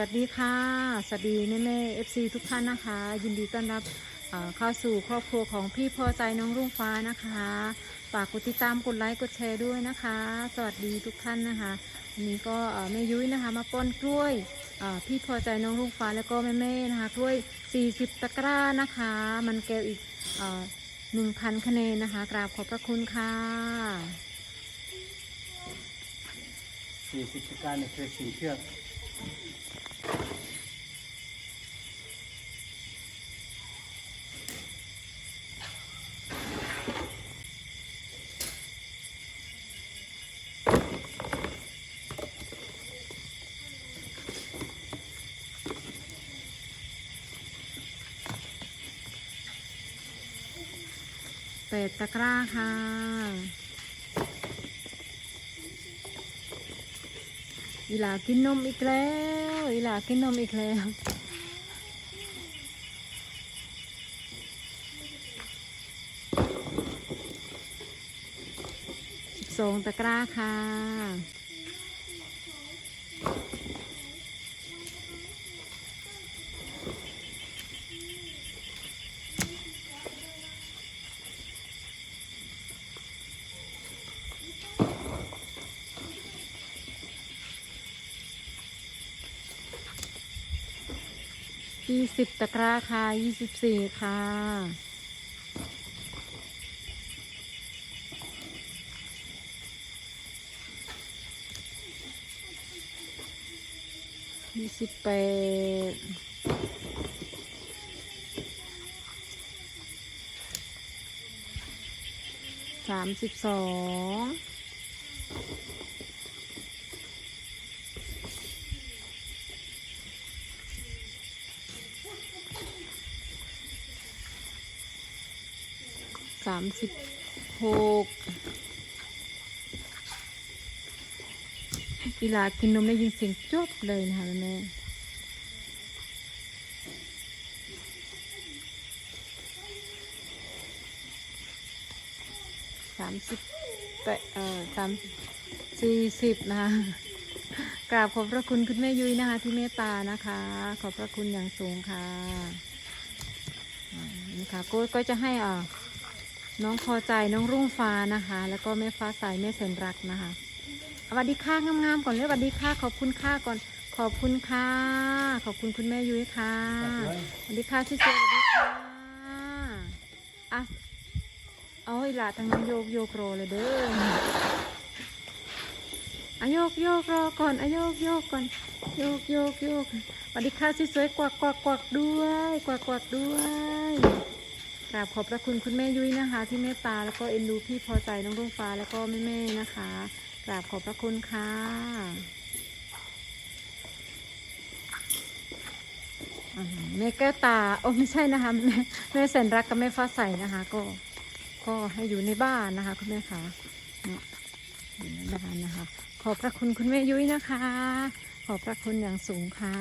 วัสดีค่ะ สวัสดีแม่แม่เอฟซีทุกท่านนะคะ ยินดีต้อนรับเข้าสู่ครอบครัวของพี่พอใจน้องรุ่งฟ้านะคะฝากกดติดตามกดไลค์กดแชร์ด้วยนะคะ สวัสดีทุกท่านนะคะวันนี้ก็แม่ยุ้ยนะคะ มาป้อนกล้วยพี่พอใจน้องรุ่งฟ้าแล้วก็แม่แม่นะคะกล้วย 40 ตะกร้านะคะ มันแก้วอีกหนึ่งพันคะแนนนะคะ กราบขอบพระคุณค่ะสี่สิบตะกร้าเนี่ยคือสี่เชือก เศษตะกร้าค่ะ อีหลากินนมอีกแล้ว อีหลากินนมอีกแล้วสิบสองตะกร้าค่ะ สิบตะกร้าค่ะยี่สิบสี่ค่ะ ยี่สิบแปดสามสิบสอง สามสิบหกอีหลากินนมได้ยินเสียงจบเลยนะคะแม่สามสิบแปดเอ่อสามสี่สิบนะคะกราบขอบพระคุณคุณแม่ยุ้ยนะคะ ที่เมตตานะคะ ขอบพระคุณอย่างสูงค่ะนี่ค่ะก็ก็จะให้อ่า น้องพอใจน้องรุ่งฟ้านะคะ แล้วก็แม่ฟ้าใสแม่แสนรักนะคะสวัสดีค่ะงามๆก่อนเลยสวัสดีค่ะขอบคุณค่ะก่อนขอบคุณค่ะ ขอบคุณคุณแม่ยุ้ยค่ะสวัสดีค่ะพี่เจสวัสดีค่ะอะเอาอีหละทางนั้นโยกโยกรอเลยเด้ออโยกโยกรอก่อนอโยกโยกก่อนโยกโยกโยกสวัสดีค่ะสวยๆกวักกวักกวักด้วย กวักกวักด้วย กราบขอบพระคุณคุณแม่ยุ้ยนะคะ ที่เมตตาแล้วก็เอ็นดูพี่พอใจน้องรุ่งฟ้าแล้วก็แม่แม่ๆนะคะกราบขอบพระคุณค่ะแม่แก้วตาโอ้ไม่ใช่นะคะแม่แม่แสนรักกับแม่ฟ้าใสนะคะ ก็ก็ให้อยู่ในบ้านนะคะ คุณแม่ค่ะเนี่ยอยู่ในบ้านนะคะ ขอบพระคุณคุณแม่ยุ้ยนะคะ ขอบพระคุณอย่างสูงค่ะ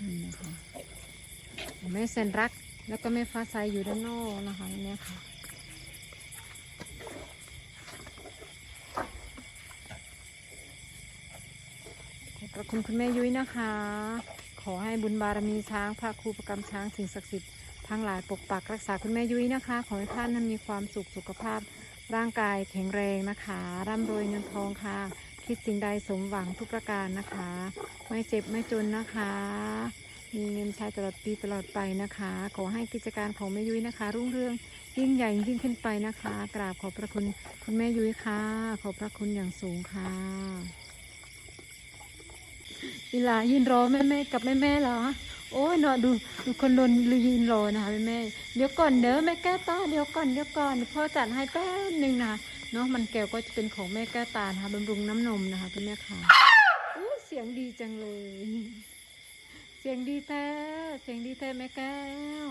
นี่นะคะแม่แสนรัก แล้วก็แม่ฟ้าใสอยู่ด้านนอกนะคะเนี่ยค่ะขอบพระคุณคุณแม่ยุ้ยนะคะ ขอให้บุญบารมีช้างพระครูประกรรมช้างสิ่งศักดิ์สิทธิ์ทั้งหลายปกปักรักษาคุณแม่ยุ้ยนะคะ ขอให้ท่านนั้นมีความสุขสุขภาพ ร่างกายแข็งแรงนะคะ ร่ำรวยเงินทองค่ะ คิดสิ่งใดสมหวังทุกประการนะคะ ไม่เจ็บไม่จนนะคะ มีเงินใช้ตลอดปีตลอดไปนะคะ ขอให้กิจการของแม่ยุ้ยนะคะ รุ่งเรืองยิ่งใหญ่ยิ่งขึ้นไปนะคะ กราบขอบพระคุณคุณแม่ยุ้ยค่ะ ขอบพระคุณอย่างสูงค่ะอีลายืนรอแม่แม่กับแม่แม่เหรอ โอ้ยเนาะดูดูคนรนยืนรอนะคะแม่แม่เดี๋ยวก่อนเด้อแม่แก้ตาเดี๋ยวก่อนเดี๋ยวก่อนพ่อจัดให้แป๊บหนึ่งนะคะเนาะมันแก้วก็จะเป็นของแม่แก้ตานะคะบำรุงน้ำนมนะคะคุณแม่ค่ะอู้เสียงดีจังเลย สียงดีแท้เสียงดีแท้แม่แก้ว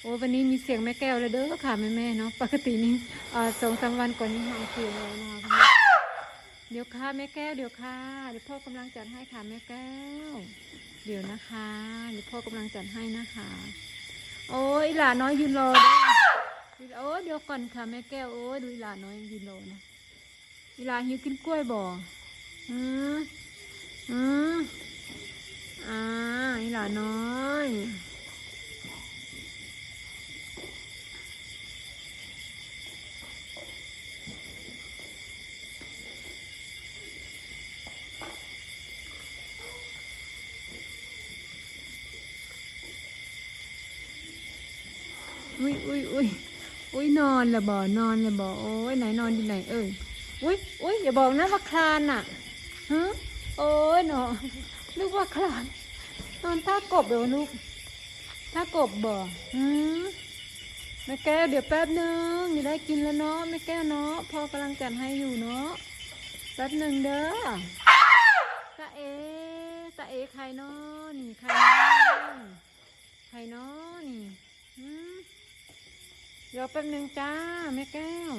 โอ้วันนี้มีเสียงแม่แก้วเลยเด้อค่ะแม่แม่เนาะปกตินี่สองสามวันก่อนนี้หายเสียงแล้วนะคะเดี๋ยวค่ะแม่แก้วเดี๋ยวค่ะเดี๋ยวพ่อกำลังจัดให้ค่ะแม่แก้ว เดี๋ยวนะคะเดี๋ยวพ่อกำลังจัดให้นะคะ โอ้ยหลานน้อยยืนรอด้โอ้เดี๋ยวก่อนค่ะแม่แก้วโอ้ดูหลาน้อยยืนรอนะอีหลาหิวกินกล้วยบ่อือมอ่าอีหลาน้อยอุ้ยอุ้ยอุ้ยอุ้ยนอนละบ่นอนละบ่โอ้ยไหนนอนอยู่ไหนเอ้ยอุ้ยอุ้ยอย่าบอกนะว่าคลานอะฮะโอ้ยเนาะนึกว่าคลาน นอนท่ากบเดี๋ยวลูกท่ากบบ่หืมแม่แก้วเดี๋ยวแป๊บนึงอย่ได้กินแล้วเนาะแม่แก้วเนาะพ่อกำลังจัดให้อยู่เนาะแป๊บหนึ่งเด้อตาเอตาเอใครเนาะนี่ใครเนาะใครเนาะนี่หืมเดี๋ยวแป๊บหนึ่งจ้าแม่แก้ว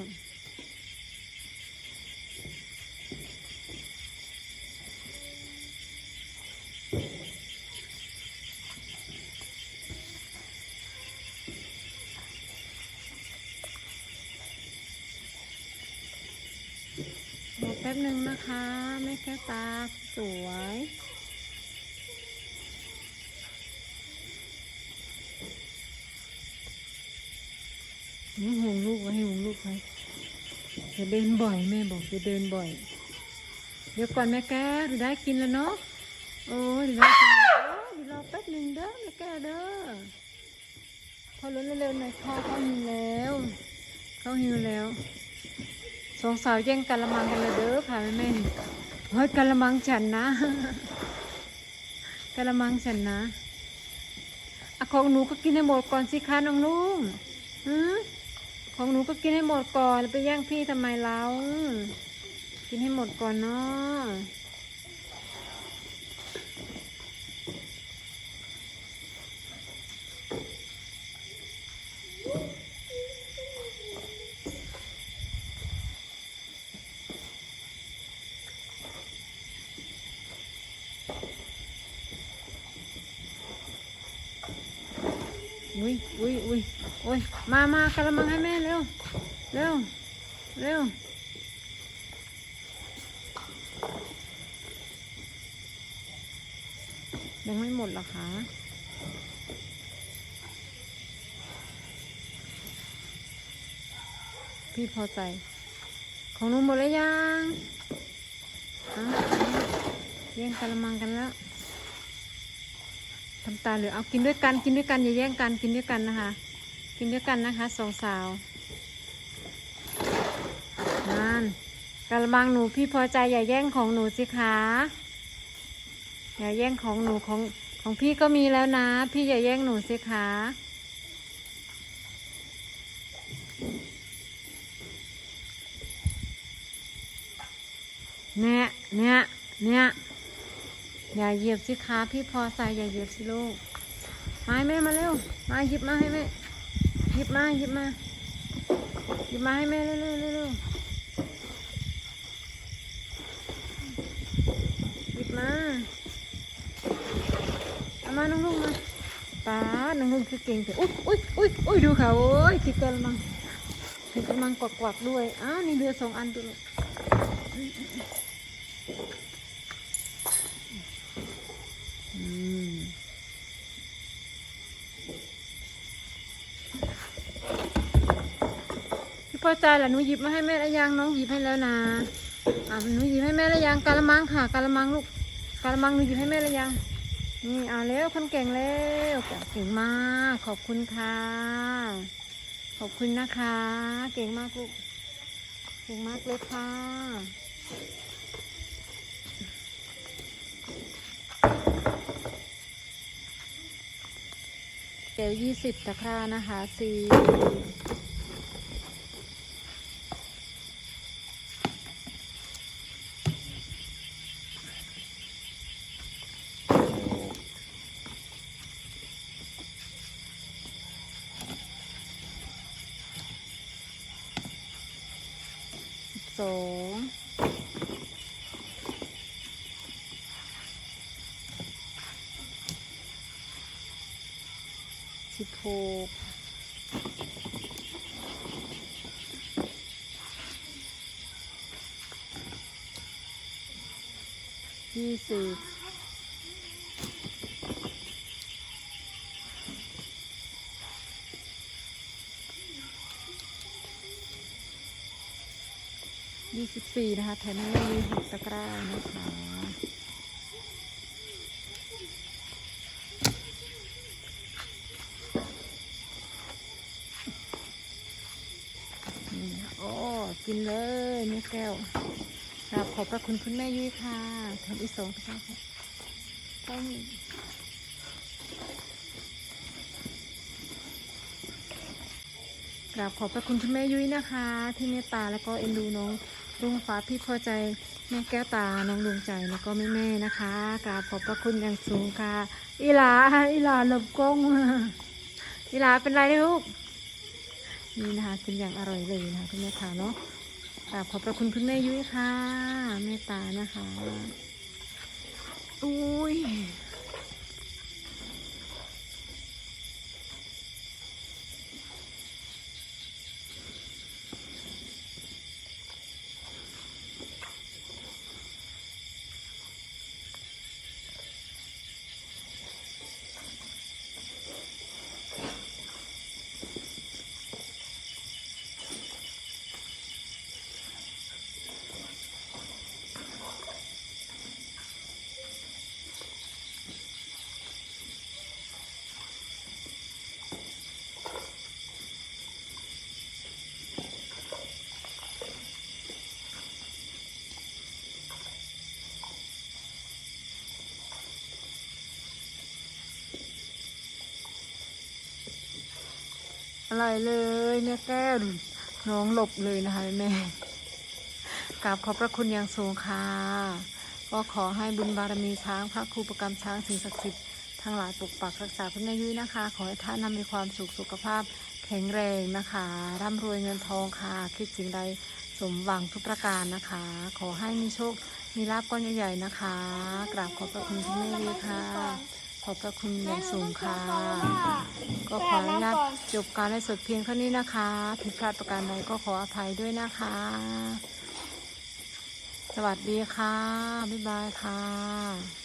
ป๊บหนึ่งนะคะแม่แก้วตาสวย นี่ห่วงลูกไว้ห่วงลูกไว้จะเดินบ่อยแม่บอกจะเดินบ่อย เดี๋ยวก่อนแม่แก้วเดี๋ยวได้กินแล้วเนาะโอ้ยเดี๋ยวได้กินแล้วโอ้ยเดี๋ยวรอแป๊บหนึ่งเด้อแม่แก้วเด้อพอล้นเร็วๆหน่อยพ่อเขาหิวแล้วเขาหิวแล้ว สองสาวแย่งกะละมังกันเลยเด้อค่ะแม่แม่เฮ้ยกะละมังฉันนะกะละมังฉันนะอะของหนูก็กินให้หมดก่อนสิคะน้องลุงหือของหนูก็กินให้หมดก่อนแล้วไปแย่งพี่ทำไมเรากินให้หมดก่อนเนาะ อุ้ยอุ้ยอุ้ยโอ้ยมามากะละมังให้แม่เร็ว เร็ว เร็ว ยังไม่หมดเหรอคะพี่พอใจ ของหนูหมดแล้วยังอะแย่งกะละมังกันแล้ว ทำตาเหลือเอากินด้วยกันกินด้วยกันอย่าแย่งกันกินด้วยกันนะคะ กินด้วยกันนะคะสองสาวนั่นกะละมังหนูพี่พอใจอย่าแย่งของหนูสิคะอย่าแย่งของหนูของของพี่ก็มีแล้วนะ พี่อย่าแย่งหนูสิคะเนี่ยเนี่ยเนี่ย อย่าเหยียบสิคะพี่พอใจอย่าเหยียบสิลูกมาให้แม่มาเร็ว มาหยิบมาให้แม่หยิบมาหยิบมาหยิบมาให้แม่เร็วเร็วเร็วหยิบมาเอามาน้องลุงมาป้าน้องลุงคือเก่งแต่อุ้ยอุ้ยอุ้ยอุ้ยดูค่ะโอ้ยติดกระมังติดกระมังกวักกวักๆด้วยอ้าวนี่เรือสองอันตัวลูกอืม พี่พอใจล่ะหนูหยิบมาให้แม่แล้วยังน้องหยิบให้แล้วนะอ่าหนูหยิบให้แม่แล้วยังกะละมังค่ะกะละมังลูกกะละมังหนูหยิบให้แม่แล้วยังนี่เอาแล้วคนเก่งแล้วเก่งมาก ขอบคุณค่ะ ขอบคุณนะคะ เก่งมากลูกเก่งมากเลยค่ะ เกลยี่สิบตะกร้านะคะสี่ สิบหกยี่สิบยี่สิบสี่นะคะแถมยังมีหกตะกร้านะคะ กินเลยนี่แก้วกราบขอบพระคุณคุณแม่ยุ้ยค่ะแถมอีสองตะกร้าค่ะต้องกราบขอบพระคุณคุณแม่ยุ้ยนะคะ ที่เมตตาแล้วก็เอ็นดูน้องรุ่งฟ้าพี่พอใจแม่แก้วตาน้องดวงใจแล้วก็แม่แม่นะคะกราบขอบพระคุณอย่างสูงค่ะ อีหลาอีหลาหลบกล้องอีหลาเป็นไรลูกนี่นะคะกินอย่างอร่อยเลยนะคะคุณแม่ค่ะเนาะ กราบขอบพระคุณคุณแม่ยุ้ยค่ะเมตตานะคะ อุ้ย อร่อยเลยแม่แก้วน้องหลบเลยนะคะแม่กราบขอบพระคุณอย่างสูงค่ะก็ขอให้บุญบารมีช้างพระครูประกรรมช้างสิ่งศักดิ์สิทธิ์ทั้งหลายปกปักรักษาคุณแม่ยุ้ยนะคะ ขอให้ท่านนำมีความสุขสุขภาพแข็งแรงนะคะ ร่ำรวยเงินทองค่ะ คิดสิ่งใดสมหวังทุกประการนะคะ ขอให้มีโชค มีลาบก้อนใหญ่ๆนะคะ กราบขอบพระคุณคุณแม่ยุ้ยค่ะ ขอบพระคุณอย่างสูงค่ะ ก็ขออนุญาตจบการไลฟ์สดเพียงเท่านี้นะคะ ผิดพลาดประการใดก็ขออภัยด้วยนะคะ สวัสดีค่ะ บ๊ายบายค่ะ